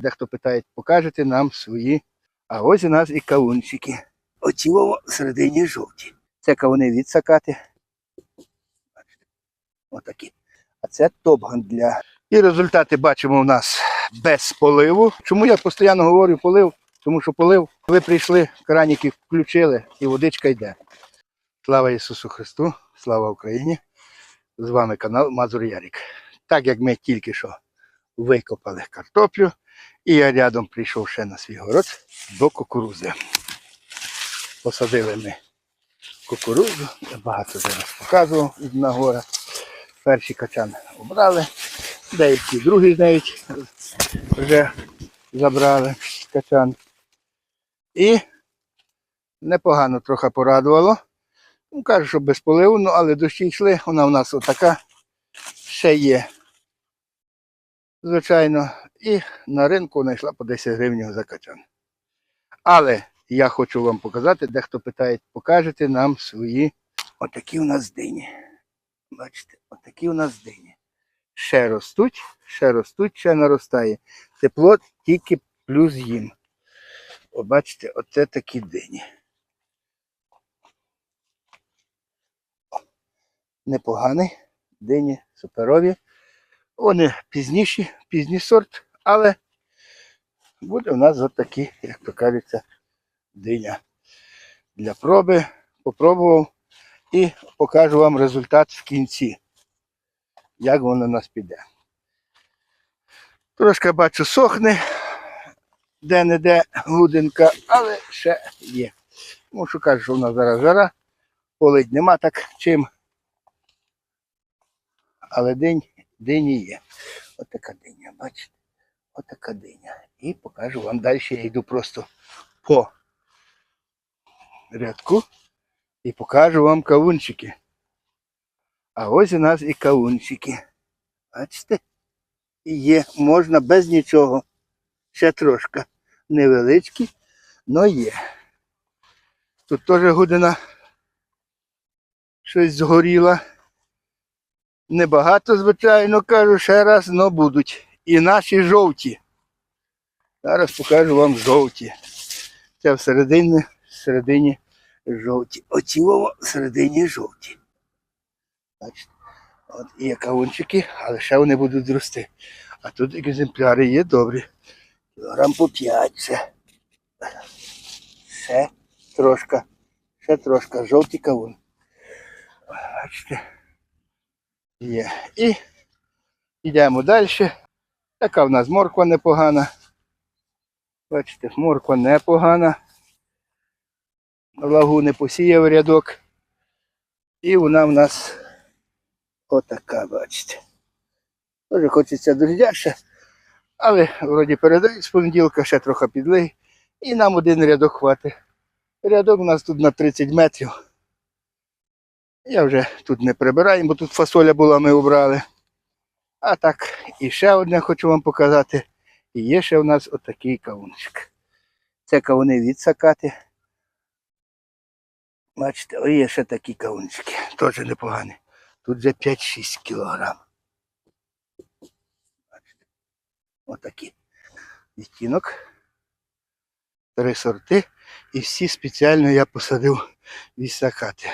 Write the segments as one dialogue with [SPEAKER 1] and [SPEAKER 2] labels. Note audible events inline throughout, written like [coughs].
[SPEAKER 1] Дехто питає, покажете нам свої. А ось у нас і кавунчики. Оці во всередині жовті. Це кавуни від сакати. Отакі. А це топган для. І результати бачимо у нас без поливу. Чому я постійно говорю полив? Тому що полив, ви прийшли, краніки включили і водичка йде. Слава Ісусу Христу, слава Україні! З вами канал Мазур Ярік. Так як ми тільки що викопали картоплю, і я рядом прийшов ще на свій город до кукурузи. Посадили ми кукурудзу, я багато зараз показував від нагора. Перший качан обрали, деякі другий навіть вже забрали качан. І непогано трохи порадувало. Ну, кажу, що без поливу, ну, але дощі йшли, вона в нас отака ще є. Звичайно, і на ринку вона йшла по 10 гривень за качан. Але я хочу вам показати, дехто питає, покажете нам свої отакі у нас дині. Бачите, отакі у нас дині. Ще ростуть, ще ростуть, ще наростає. Тепло тільки плюс їм. О, бачите, оце такі дині. Непогані, дині, суперові. Вони пізніші, пізній сорт, але буде у нас от такі, як то кажеться, диня. Для проби попробував і покажу вам результат в кінці, як воно у нас піде. Трошки бачу сохне, де-не-де гудинка, але ще є. Тому що кажу, що в нас зараз жара, полить нема так чим. Але день, дині є. Отака диня, бачите? Отака диня. І покажу вам далі. Я йду просто по рядку і покажу вам кавунчики. А ось у нас і кавунчики. Бачите? І є, можна без нічого. Ще трошки невеличкі, але є. Тут теж година щось згоріла. Небагато, звичайно, кажу ще раз, але будуть. І наші жовті. Зараз покажу вам жовті. Це всередині, всередині жовті. Оці всередині жовті. Бачите? От є кавунчики, але ще вони будуть рости. А тут екземпляри є добрі. Кілограм по 5 ще. Ще трошка. Ще трошка. Жовтий кавун. Бачите? Є. І йдемо далі. Така в нас морква непогана. Бачите, морква непогана. Влагу не посіяв рядок. І вона в нас отака, бачите. Дуже хочеться дождяще, але вроді передають з понеділка, ще трохи підлий. І нам один рядок хватить. Рядок у нас тут на 30 метрів. Я вже тут не прибираю, бо тут фасоля була, ми обрали. А так, і ще одне хочу вам показати. І є ще у нас отакий кавунчик. Це кавуни від сакати. Бачите, є ще такі кавунчики. Теж непогані. Тут вже 5-6 кілограм. Бачите. Отакі. Відтінок. Три сорти. І всі спеціально я посадив від сакати.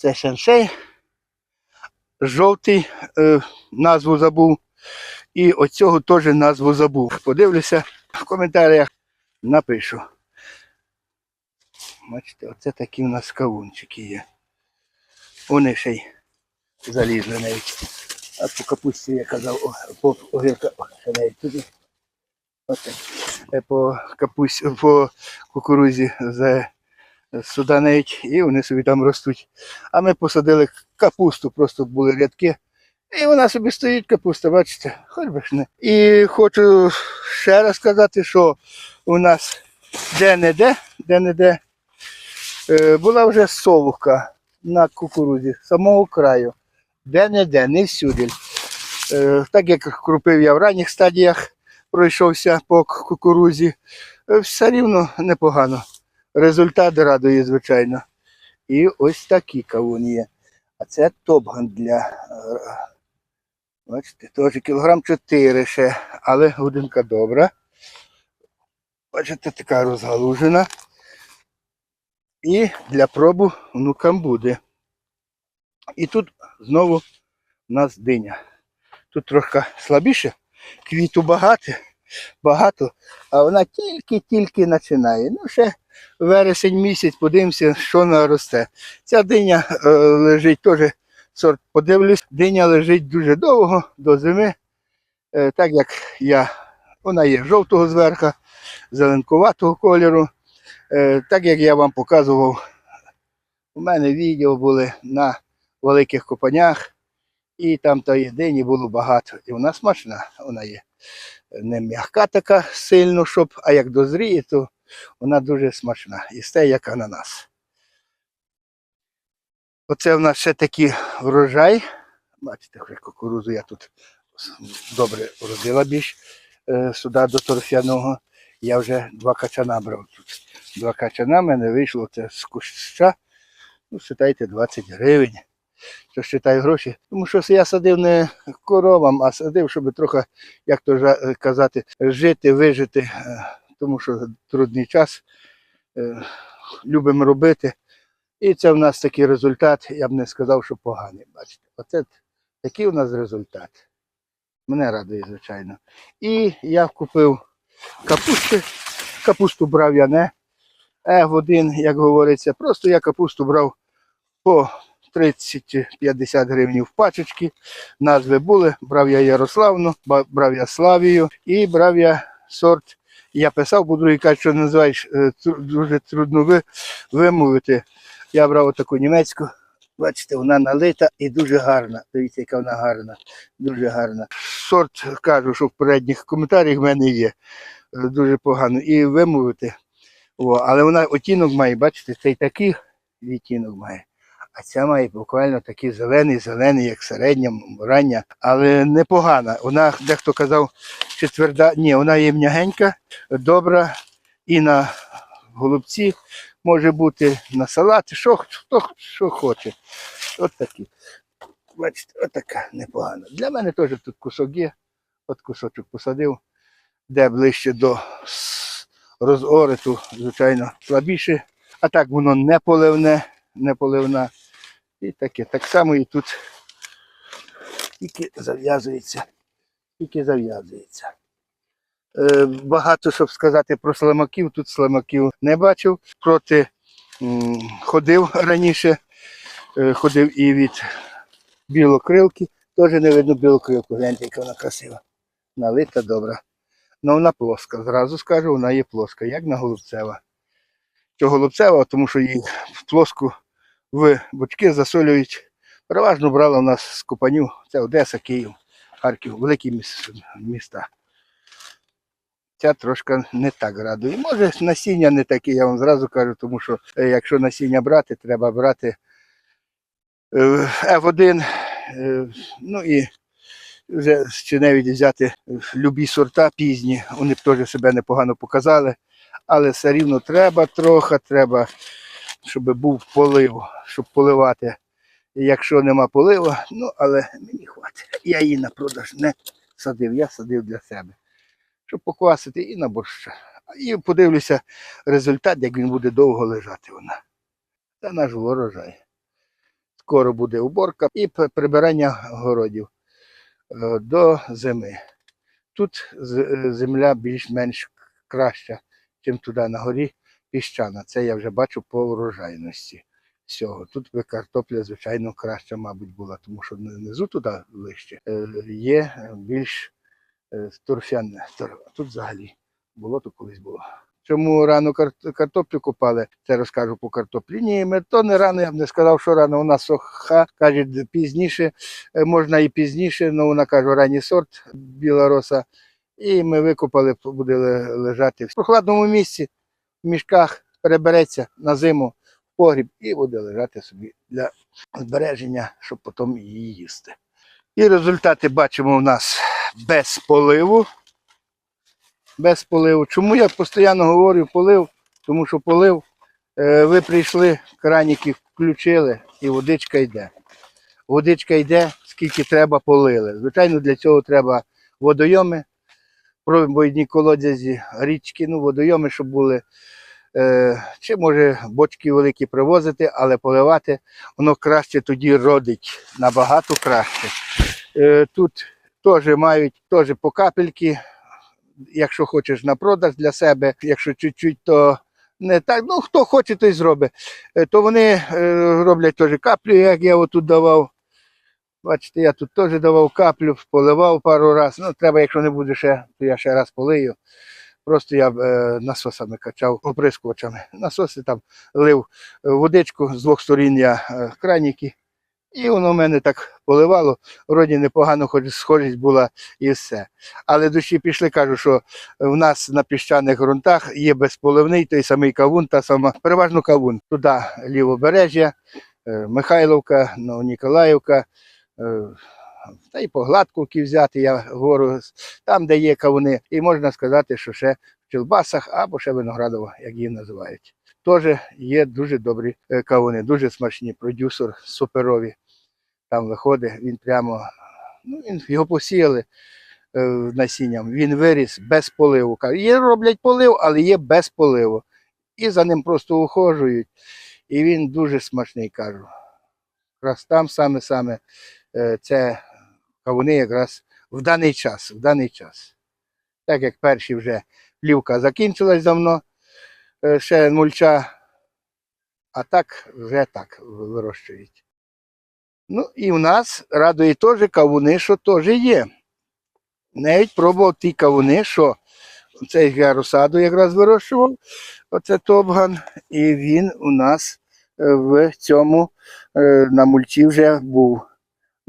[SPEAKER 1] Це шаншей. Жовтий, е, назву забув. І оцього теж назву забув. Подивлюся в коментарях, напишу. Бачите, оце такі у нас кавунчики є. Вони ще й залізли навіть. А по капусті я казав, по огірка, ще навіть туди. Е, По капусті, по кукурузі з сюди навіть, і вони собі там ростуть. А ми посадили капусту, просто були рядки. І вона собі стоїть капуста, бачите, хоч би ж не. І хочу ще раз сказати, що у нас де-не-де, де-не-де е, була вже совуха на кукурудзі самого краю. Де-не-де, не всюди. Е, так як крупив я в ранніх стадіях, пройшовся по к- кукурудзі, е, все рівно непогано. Результат радує, звичайно. І ось такі кавуни є. А це топган для е, Бачите, теж кілограм 4 ще, але годинка добра. Бачите, така розгалужена. І для пробу внукам буде. І тут знову у нас диня. Тут трохи слабіше, квіту багато, багато, а вона тільки-тільки починає. Ну, ще вересень місяць, подивимося, що вона росте. Ця диня е, лежить теж сорт, подивлюсь, диня лежить дуже довго до зими, е, так як я, вона є жовтого зверха, зеленкуватого кольору. Е, так як я вам показував, у мене відео були на великих копанях, і там тої дині було багато. І вона смачна, вона є не м'яка така сильно, щоб, а як дозріє, то вона дуже смачна. Їсте як ананас. Оце в нас ще такий врожай. Бачите, вже кукурузу я тут добре родила більш е, сюди до торфяного. Я вже два качана брав тут. Два качана в мене вийшло це з куща. Ну, вважайте, 20 гривень. Що вважаю гроші. Тому що я садив не коровам, а садив, щоб трохи, як то казати, жити, вижити. Е, Тому що трудний час. Е, Любимо робити. І це в нас такий результат, я б не сказав, що поганий. Бачите, оце такий у нас результат. Мене радує, звичайно. І я купив капусти. Капусту брав я не F1, як говориться. Просто я капусту брав по 30-50 гривень в пачечки. Назви були. Брав я Ярославну, брав я Славію і брав я сорт. Я писав, бо другий каже, що називаєш е, дуже трудно ви, вимовити. Я брав отаку німецьку. Бачите, вона налита і дуже гарна. Дивіться, яка вона гарна, дуже гарна. Сорт кажу, що в передніх коментарях в мене є. Е, Дуже погано. І вимовити. О, але вона оттінок має, бачите, цей такий відтінок має. А ця має буквально такий зелений, зелений, як середня, рання, але непогана. Вона, дехто казав, чи тверда. Ні, вона є м'ягенька, добра і на голубці може бути на салати, що хто що хоче. От такі. Бачите, от така непогана. Для мене теж тут кусок є. От кусочок посадив, де ближче до розориту, звичайно, слабіше. А так воно не поливне, не поливна. І таке. Так само і тут тільки зав'язується. Тільки зав'язується. Е, багато, щоб сказати про слимаків, тут слимаків не бачив. Проти м, ходив раніше, е, ходив і від білокрилки. Теж не видно білокрилку. Гляньте, яка вона красива. Налита добра. Ну вона плоска. Зразу скажу, вона є плоска, як на голубцева. Що голубцева, тому що її в плоску в бочки засолюють. Переважно брала у нас з Купанів, це Одеса, Київ, Харків, великі міста. Ця трошки не так радує. Може, насіння не таке, я вам зразу кажу, тому що е, якщо насіння брати, треба брати е, F1, е, ну і вже чи навіть взяти е, любі сорта пізні, вони б теж себе непогано показали, але все рівно треба трохи, треба, щоб був полив, щоб поливати. Якщо нема поливу, ну але мені хватить. Я її на продаж не садив, я садив для себе щоб поквасити і на борща. І подивлюся результат, як він буде довго лежати вона. Це наш урожай. Скоро буде уборка і прибирання городів е, до зими. Тут земля більш-менш краща, ніж туди на горі піщана. Це я вже бачу по урожайності всього. Тут би картопля, звичайно, краща, мабуть, була, тому що внизу туди ближче е, є більш е, торфяне. Тут взагалі болото колись було. Чому рано картоплю копали, це розкажу по картоплі. Ми то не рано, я б не сказав, що рано. Вона суха, каже, пізніше, е, можна і пізніше, але вона каже, ранній сорт біла роса. І ми викопали, буде лежати в прохладному місці, мішках, перебереться на зиму в погріб і буде лежати собі для збереження, щоб потім її їсти. І результати бачимо в нас без поливу. Без поливу. Чому я постійно говорю полив? Тому що полив, е, ви прийшли, краніки включили і водичка йде. Водичка йде, скільки треба, полили. Звичайно, для цього треба водойоми, пробойні колодязі, річки, ну, водойоми, щоб були. Е, чи може бочки великі привозити, але поливати воно краще тоді родить, набагато краще. Е, тут теж мають теж по капельки, якщо хочеш на продаж для себе, якщо чуть-чуть, то не так. Ну, хто хоче, той зробить. Е, То вони роблять теж каплю, як я отут давав. Бачите, я тут теж давав каплю, поливав пару разів. Ну, треба, якщо не буде ще, то я ще раз полию. Просто я е, насосами качав оприскувачами. Насоси там лив е, водичку з двох сторін я е, краніки. І воно в мене так поливало. Вроді непогано хоч схожість була і все. Але душі пішли, кажу, що в нас на піщаних ґрунтах є безполивний той самий кавун, та сама, переважно кавун. Туди лівобережжя, е, Михайловка, Ніколаївка, е, та й по взяти, я говорю, там, де є кавуни. І можна сказати, що ще в Челбасах або ще Виноградово, як її називають. Теж є дуже добрі е, кавуни, дуже смачні, продюсер суперові. Там виходить, він прямо, ну, він, його посіяли е, насінням, він виріс без поливу. Є роблять полив, але є без поливу. І за ним просто ухожують. І він дуже смачний, кажу. Якраз там саме-саме е, це кавуни якраз в даний час, в даний час. Так як перші вже плівка закінчилась давно, е, ще мульча, а так вже так вирощують. Ну і в нас радує теж кавуни, що теж є. Навіть пробував ті кавуни, що цей я розсаду якраз вирощував, оце Топган, і він у нас е, в цьому е, на мульчі вже був.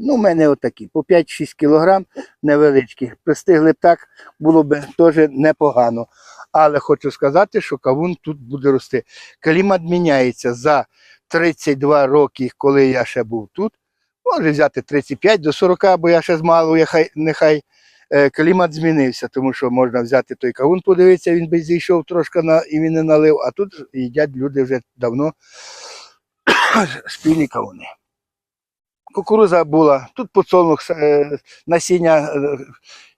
[SPEAKER 1] Ну, у мене отакі, по 5-6 кілограм невеличкі. Пристигли б так, було б теж непогано. Але хочу сказати, що кавун тут буде рости. Клімат міняється за 32 роки, коли я ще був тут. Може взяти 35 до 40, бо я ще змалу, нехай, нехай е, клімат змінився, тому що можна взяти той кавун, подивитися, він би зійшов трошки на, і він не налив, а тут їдять люди вже давно [coughs] спільні кавуни. Кукуруза була, тут подсолнух, е, насіння е,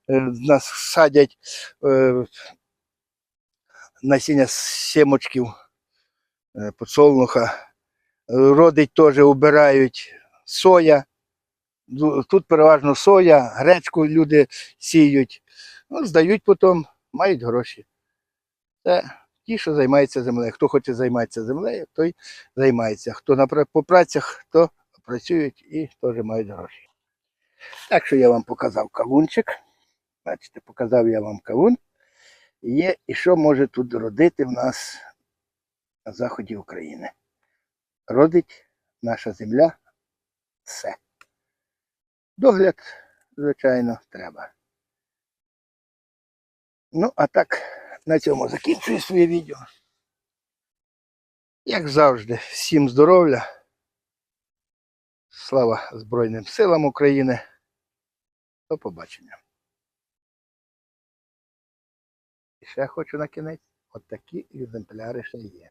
[SPEAKER 1] е, нас садять, насіння е, подсолнуха. Родить теж убирають соя. Тут переважно соя, гречку люди сіють, ну, здають потім, мають гроші. Це ті, що займаються землею. Хто хоче займатися землею, той займається. Хто на, по працях, то працюють і теж мають гроші. Так що я вам показав кавунчик. Бачите, показав я вам кавун. Є і що може тут родити в нас на заході України. Родить наша земля все. Догляд, звичайно, треба. Ну, а так, на цьому закінчую своє відео. Як завжди, всім здоров'я. Слава Збройним силам України. До побачення. І ще хочу на кінець. От такі екземпляри ще є.